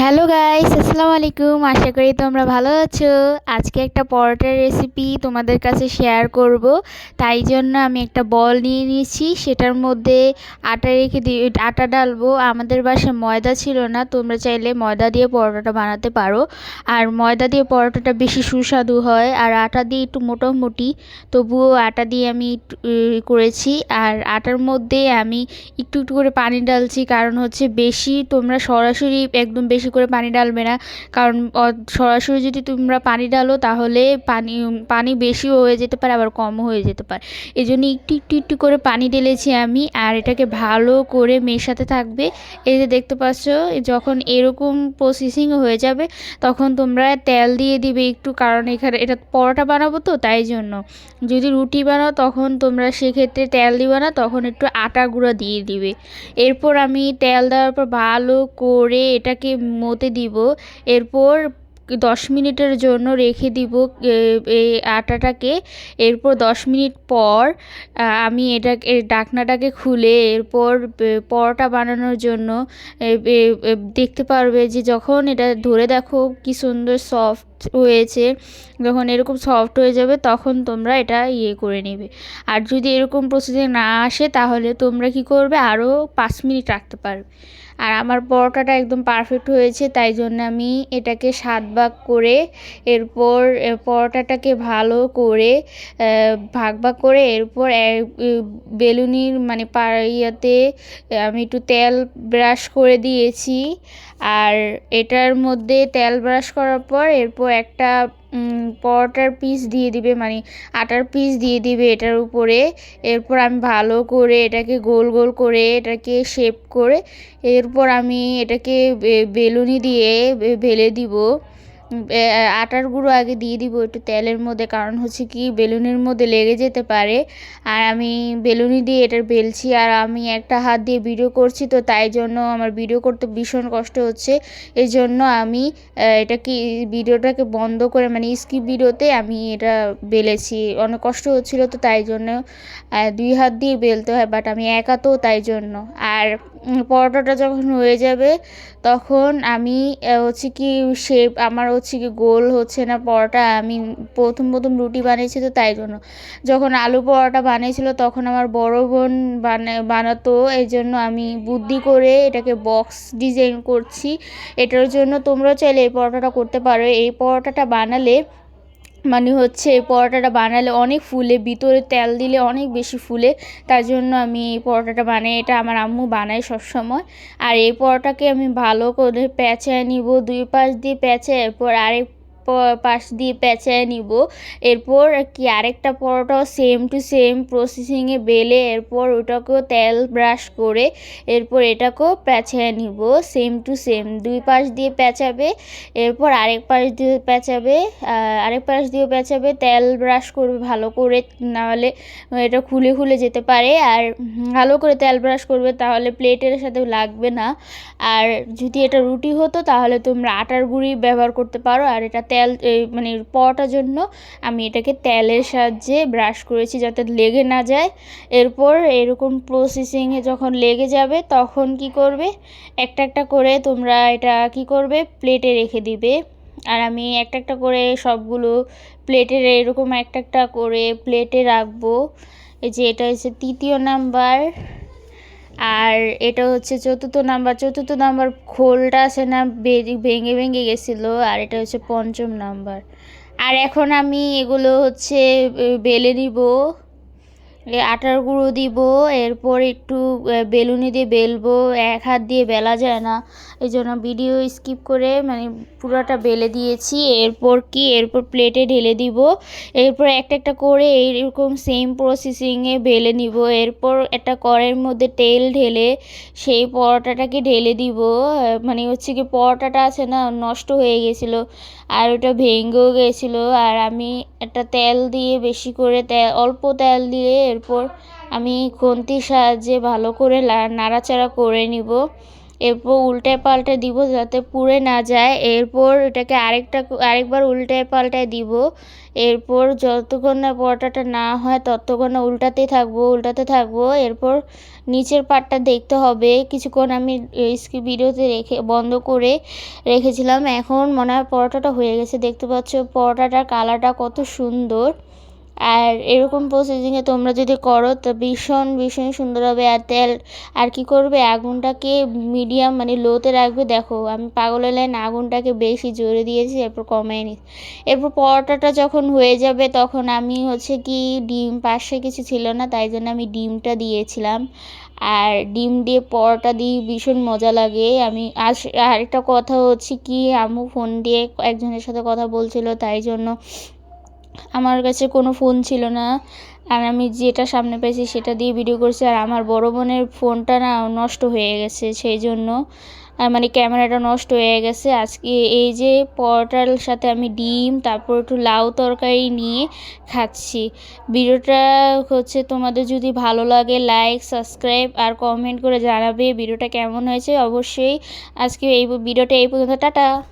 Hello guys, আসসালামু আলাইকুম। আশা করি তোমরা ভালো আছো। আজকে একটা পরোটার রেসিপি তোমাদের কাছে শেয়ার করব। তাই জন্য আমি একটা বল নিয়ে নিয়েছি। সেটার মধ্যে আটা রেখে দিয়ে আটা ডালবো। আমাদের বাসায় ময়দা ছিল না। তোমরা চাইলে ময়দা দিয়ে পরোটাটা বানাতে পারো। আর ময়দা দিয়ে পরোটাটা বেশি সুস্বাদু হয়। আর আটা দিয়ে একটু মোটামুটি। তবুও আটা দিয়ে আমি করেছি। আর আটার মধ্যে আমি একটু একটু করে পানি ডালছি কারণ হচ্ছে বেশি তোমরা সরাসরি একদম বেশি করে পানি ডালবে না। কারণ সরাসরি যদি তোমরা পানি ডালো তাহলে পানি পানি বেশিও হয়ে যেতে পারে, আবার কমও হয়ে যেতে পারে। এই জন্য একটু একটু একটু করে পানি ঢেলেছি আমি, আর এটাকে ভালো করে মেশাতে থাকবে। এই যে দেখতে পাচ্ছ, যখন এরকম প্রসেসিং হয়ে যাবে, তখন তোমরা তেল দিয়ে দিবে একটু, কারণ এখানে এটা পরোটা বানাবো তো, তাই জন্য। যদি রুটি বানাও, তখন তোমরা সেক্ষেত্রে তেল দিবে না, তখন একটু আটা গুঁড়ো দিয়ে দিবে। এরপর আমি তেল দেওয়ার পর ভালো করে এটাকে মতে দিব। এরপর দশ মিনিটের জন্য রেখে দিব এই আটাটাকে। এরপর দশ মিনিট পর আমি এটাকে ডাকনাটাকে খুলে এরপর পরোটা বানানোর জন্য দেখতে পারবে যে যখন এটা ধরে দেখো কি সুন্দর সফট হয়েছে, যখন এরকম সফট হয়ে যাবে তখন তোমরা এটা ইয়ে করে নেবে। আর যদি এরকম প্রসেসিং না আসে তাহলে তোমরা কি করবে? আরও পাঁচ মিনিট রাখতে পারবে। আর আমার পরোটাটা একদম পারফেক্ট হয়েছে, তাই জন্য আমি এটাকে সাত ভাগ করে এরপর পরোটাটাকে ভালো করে ভাগ ভাগ করে এরপর বেলুনির মানে ইয়াতে আমি একটু তেল ব্রাশ করে দিয়েছি। আর এটার মধ্যে তেল ব্রাশ করার পর এরপর একটা পরোটার পিস দিয়ে দিবে মানে আটার পিস দিয়ে দিবে এটার উপরে। এরপর আমি ভালো করে এটাকে গোল গোল করে এটাকে শেপ করে এরপর আমি এটাকে বেলুনি দিয়ে ভেলে দিব। আটার গুঁড়ো আগে দিয়ে দিব একটু তেলের মধ্যে, কারণ হচ্ছে কি বেলুনের মধ্যে লেগে যেতে পারে। আর আমি বেলুনি দিয়ে এটার বেলছি, আর আমি একটা হাত দিয়ে ভিডিও করছি, তো তাই জন্য আমার ভিডিও করতে ভীষণ কষ্ট হচ্ছে। এই জন্য আমি এটা কি ভিডিওটাকে বন্ধ করে মানে স্কিপ ভিডিওতে আমি এটা বেলেছি। অনেক কষ্ট হচ্ছিল তো তাই জন্য দুই হাত দিয়ে বেলতে হয় বাট আমি একা তো তাই জন্য। আর পরোটাটা যখন হয়ে যাবে, তখন আমি হচ্ছে কি শেপ আমার হচ্ছে কি গোল হচ্ছে না পরোটা আমি প্রথম প্রথম রুটি বানিয়েছি তো তাই জন্য। যখন আলু পরোটা বানিয়েছিল তখন আমার বড় বোন বানা, বানাতো, এই জন্য আমি বুদ্ধি করে এটাকে বক্স ডিজাইন করছি। এটার জন্য তোমরা চাইলে এই পরোটাটা করতে পারো। এই পরোটাটা বানালে মানে হচ্ছে এই পরোটাটা বানালে অনেক ফুলে, ভিতরে তেল দিলে অনেক বেশি ফুলে, তার জন্য আমি এই পরোটাটা বানাই, এটা আমার আম্মু বানায় সবসময়। আর এই পরোটাকে আমি ভালো করে প্যাঁচায় নিব, দুই পাশ দিয়ে প্যাঁচায় এরপর আরেক পাশ দিয়ে পেঁচায় নিব। এরপর কি আরেকটা পরোটাও সেম টু সেম প্রসেসিংয়ে বেলে এরপর ওটাকেও তেল ব্রাশ করে এরপর এটাকেও পেঁচায় নিব সেম টু সেম দুই পাশ দিয়ে পেঁচাবে, এরপর আরেক পাশ দিয়ে পেঁচাবে আরেক পাশ দিয়েও পেঁচাবে, তেল ব্রাশ করবে ভালো করে, নাহলে এটা খুলে খুলে যেতে পারে। আর ভালো করে তেল ব্রাশ করবে, তাহলে প্লেটের সাথে লাগবে না। আর যদি এটা রুটি হতো, তাহলে তোমরা আটার গুঁড়ি ব্যবহার করতে পারো, আর এটা তেল মানে পরোটার জন্য আমি এটাকে তেলের সাহায্যে ব্রাশ করেছি যাতে লেগে না যায়। এরপর এরকম প্রসেসিংয়ে যখন লেগে যাবে তখন কি করবে? একটা একটা করে তোমরা এটা কি করবে? প্লেটে রেখে দিবে। আর আমি একটা একটা করে সবগুলো প্লেটের এরকম একটা একটা করে প্লেটে রাখব। এই যে এটা হচ্ছে তৃতীয় নাম্বার আর এটা হচ্ছে চতুর্থ নাম্বার চতুর্থ নাম্বার খোলটা আছে না ভেঙে ভেঙে গেছিল, আর এটা হচ্ছে পঞ্চম নাম্বার। আর এখন আমি এগুলো হচ্ছে বেলে নিব। আটার গুঁড়ো দিব, এরপর একটু বেলুনি দিয়ে বেলবো, এক হাত দিয়ে বেলা যায় না। এই জন্য ভিডিও স্কিপ করে মানে পুরোটা বেলে দিয়েছি। এরপর কি? এরপর প্লেটে ঢেলে দিব। এরপর একটা একটা করে এইরকম সেম প্রসেসিংয়ে বেলে নিব। এরপর একটা কড়ের মধ্যে তেল ঢেলে সেই পরোটাটাকে ঢেলে দিব। মানে হচ্ছে কি, পরোটাটা আছে না, নষ্ট হয়ে গেছিল, আর ওটা ভেঙেও গেছিল। আর আমি একটা তেল দিয়ে বেশি করে তেল অল্প তেল দিয়ে এরপর আমি খুন্তির সাহায্যে ভালো করে নাড়াচাড়া করে নিব। এরপর উল্টে পাল্টে দিব যাতে পুড়ে না যায়। এরপর এটাকে আরেকটা আরেকবার উল্টে পাল্টায় দিব। এরপর যতক্ষণ না পরোটাটা না হয় ততক্ষণ না উল্টাতে থাকব উল্টাতে থাকব। এরপর নিচের পাটটা দেখতে হবে। কিছুক্ষণ আমি ভিডিওতে রেখে, বন্ধ করে রেখেছিলাম। এখন মনে হয় পরোটাটা হয়ে গেছে। দেখতে পাচ্ছ পরোটাটার কালারটা কত সুন্দর। আর এরকম প্রসেসিংয়ে তোমরা যদি করো, তো ভীষণ ভীষণ সুন্দর হবে। আর তেল, আর কি করবে? আগুনটাকে মিডিয়াম মানে লোতে রাখবে। দেখো, আমি পাগলের লাইন আগুনটাকে বেশি জোরে দিয়েছি, এরপর কমাই নি। এরপর পরোটাটা যখন হয়ে যাবে, তখন আমি হচ্ছে কি, ডিম পাশে কিছু ছিল না, তাই জন্য আমি ডিমটা দিয়েছিলাম। আর ডিম দিয়ে পরোটা দিই ভীষণ মজা লাগে। আমি আর আরেকটা কথা হচ্ছে কি, আম্মু ফোন দিয়ে একজনের সাথে কথা বলছিল, তাই জন্য আমার কাছে কোনো ফোন ছিল না। আর আমি যেটা সামনে পেয়েছি সেটা দিয়ে ভিডিও করছি। আর আমার বড় বোনের ফোনটা না নষ্ট হয়ে গেছে সেই জন্য। আর মানে ক্যামেরাটা নষ্ট হয়ে গেছে। আজকে এই যে পরোটার সাথে আমি ডিম, তারপর একটু লাউ তরকারি নিয়ে খাচ্ছি। ভিডিওটা হচ্ছে তোমাদের যদি ভালো লাগে লাইক সাবস্ক্রাইব আর কমেন্ট করে জানাবে। ভিডিওটা কেমন হয়েছে? অবশ্যই আজকে এই ভিডিওটা এই পর্যন্ত। টাটা!